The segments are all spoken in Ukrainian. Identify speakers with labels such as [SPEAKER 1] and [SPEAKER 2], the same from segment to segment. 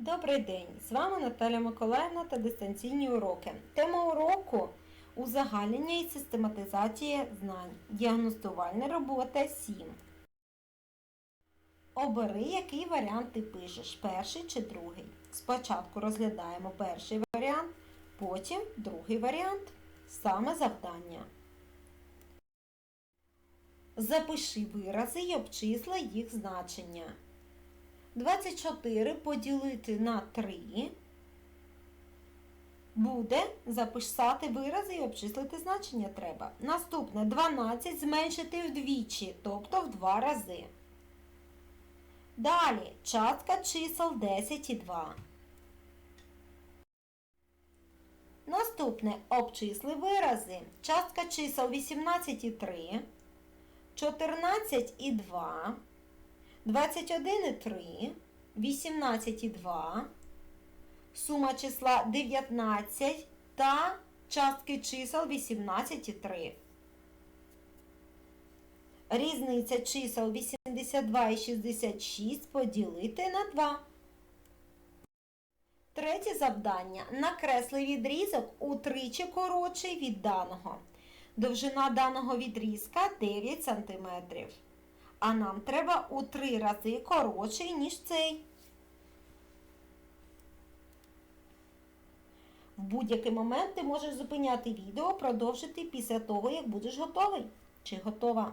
[SPEAKER 1] Добрий день! З вами Наталя Миколаївна та дистанційні уроки. Тема уроку узагальнення і систематизація знань. Діагностувальна робота 7. Обери, який варіант ти пишеш, перший чи другий. Спочатку розглядаємо перший варіант, потім другий варіант. Саме завдання. Запиши вирази і обчисли їх значення. 24 поділити на 3 буде записати вирази і обчислити значення треба. Наступне 12 зменшити вдвічі, тобто в 2 рази. Далі частка чисел 10 і 2. Наступне обчисли вирази. Частка чисел 18 і 3, 14 і 2. 21 і 3, 18 і 2, сума числа 19 та частки чисел 18 і 3. Різниця чисел 82 і 66 поділити на 2. Третє завдання. Накресли відрізок утричі коротший від даного. Довжина даного відрізка 9 см. А нам треба у три рази коротший, ніж цей. В будь-який момент ти можеш зупиняти відео, продовжити після того, як будеш готовий чи готова.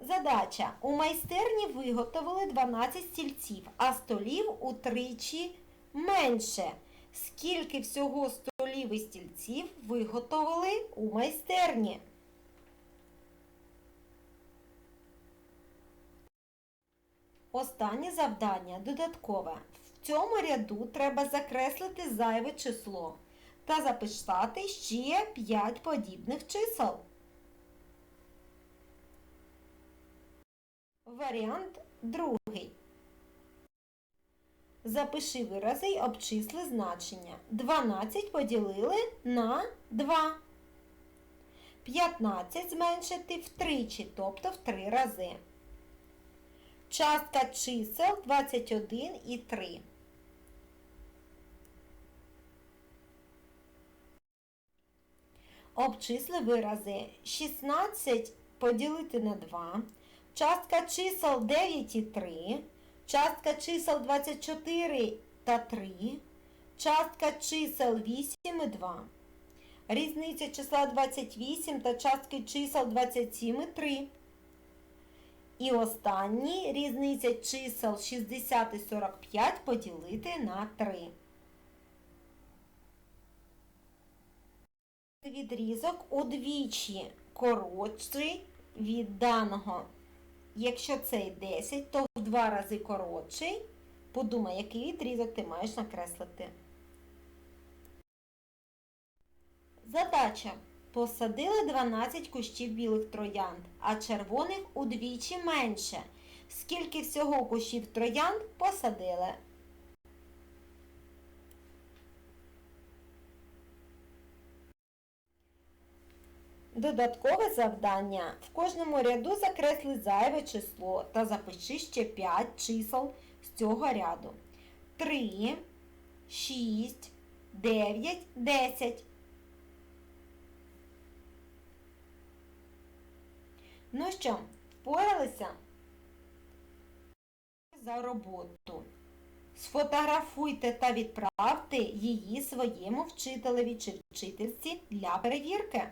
[SPEAKER 1] Задача. У майстерні виготовили 12 стільців, а столів утричі менше. Скільки всього столів і стільців виготовили у майстерні? Останнє завдання додаткове. В цьому ряду треба закреслити зайве число та записати ще 5 подібних чисел. Варіант другий. Запиши вирази й обчисли значення. 12 поділили на 2. 15 зменшити втричі, тобто в 3 рази. Частка чисел 21 і 3. Обчисли вирази 16 поділити на 2. Частка чисел 9 і 3. Частка чисел 24 та 3. Частка чисел 8 і 2. Різниця числа 28 та частки чисел 27 і 3. І останній різниця чисел 60 і 45 поділити на 3. Відрізок удвічі коротший від даного. Якщо цей 10, то в два рази коротший. Подумай, який відрізок ти маєш накреслити. Задача. Посадили 12 кущів білих троянд, а червоних удвічі менше. Скільки всього кущів троянд посадили? Додаткове завдання. В кожному ряду закресли зайве число та запиши ще 5 чисел з цього ряду. 3, 6, 9, 10. Ну що, впоралися? За роботу. Сфотографуйте та відправте її своєму вчителеві чи вчительці для перевірки.